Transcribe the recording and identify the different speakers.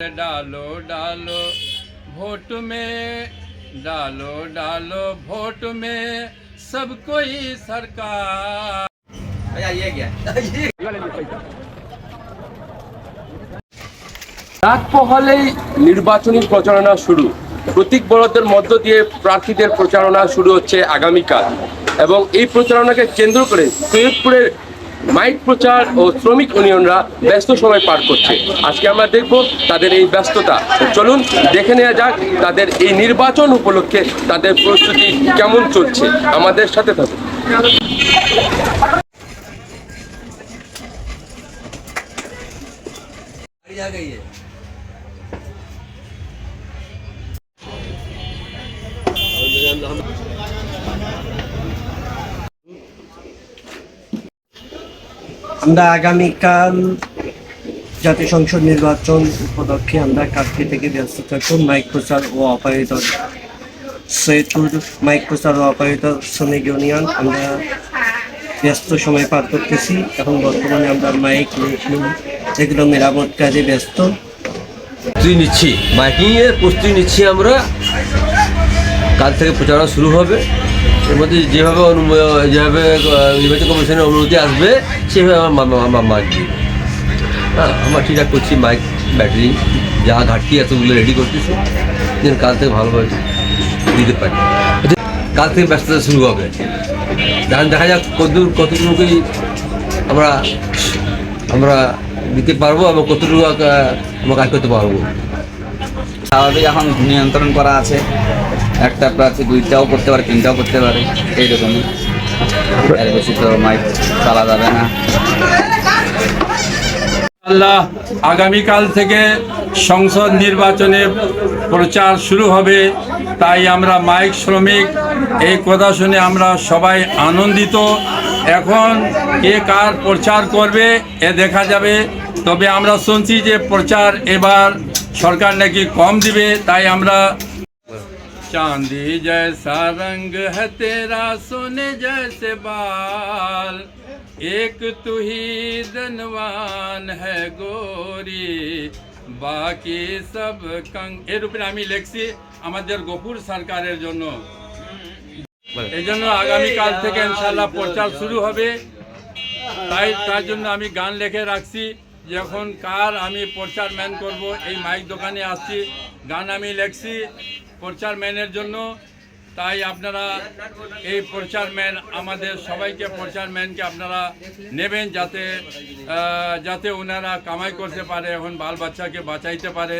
Speaker 1: डालो डालो वोट में डालो डालो वोट में सब कोई सरकार
Speaker 2: রাত পোহালেই নির্বাচনী প্রচারণা শুরু প্রতীক বরাদ্দের মধ্য দিয়ে প্রার্থীদের প্রচারণা শুরু হচ্ছে আগামীকাল এবং এই প্রচারণাকে কেন্দ্র করে সৈয়দপুরের মাইক প্রচার ও শ্রমিক ইউনিয়নরা ব্যস্ত সময় পার করছে। আজকে আমরা দেখব তাদের এই ব্যস্ততা। চলুন দেখে নেওয়া যাক তাদের এই নির্বাচন উপলক্ষে তাদের প্রস্তুতি কেমন চলছে। আমাদের সাথে থাকুন।
Speaker 3: আমরা আগামীকাল জাতীয় সংসদ নির্বাচন উপলক্ষে আমরা কালকে থেকে ব্যস্ত থাকব মাইক প্রচার ও অপারেটর সৈয়দপুর মাইক প্রচার ও অপারেটর শ্রমিক ইউনিয়ন। আমরা ব্যস্ত সময় পার করতেছি এখন বর্তমানে আমরা মাইক মেশিন এগুলো মেরামত কাজে ব্যস্ত।
Speaker 4: প্রস্তুতি নিচ্ছি। মাইকিং এর প্রস্তুতি নিচ্ছি আমরা। কাল থেকে প্রচারণা শুরু হবে। মধ্যে যেভাবে যেভাবে নির্বাচন কমিশনের অনুমতি আসবে, সেভাবে আমার মা- মা- মা- মাইক দিই হ্যাঁ আমরা ঠিকঠাক করছি মাইক ব্যাটারি যা ঘাটতি আছে ওগুলো রেডি করতেছি। যেন কাল থেকে ভালোভাবে দিতে পারি। কাল থেকে ব্যস্ততা শুরু হবে। দেখা যাক কতদূর কতটুকুই আমরা আমরা দিতে পারব এবং কতটুকু আমরা কাজ করতে পারব।
Speaker 5: স্বাভাবিক এখন নিয়ন্ত্রণ করা আছে। একটা প্রার্থী দুইটাও করতে পারে, তিনটাও করতে পারে এইরকমই এর বেশি তো মাইক চালা যাবে না।
Speaker 1: আল্লাহ, আগামীকাল থেকে সংসদ নির্বাচনে প্রচার শুরু হবে, তাই আমরা মাইক শ্রমিক, এই কথা শুনে আমরা সবাই আনন্দিত। এখন কে কার প্রচার করবে, এ দেখা যাবে। তবে আমরা শুনছি যে প্রচার এবার সরকার নাকি কম দিবে, তাই আমরা चांदी जैसा रंग है तेरा सोने जैसे बाल एक तू ही धनवान है गोरी বাকি সব কং এর উপরে আমি লিখছি আমাদের গফুর সরকারের জন্য এই জন্য আগামীকাল থেকে ইনশাল্লাহ প্রচার শুরু হবে তাই তার জন্য আমি গান লিখে রাখছি যখন কার আমি প্রচার ম্যান করব এই মাইক দোকানে আসছি গান আমি লিখছি প্রচার ম্যানের জন্য। তাই আপনারা এই প্রচার ম্যান, আমাদের সবাইকে প্রচার ম্যানকে আপনারা নেবেন যাতে যাতে ওনারা কামাই করতে পারে, এখন বাল বাচ্চাকে বাঁচাইতে পারে।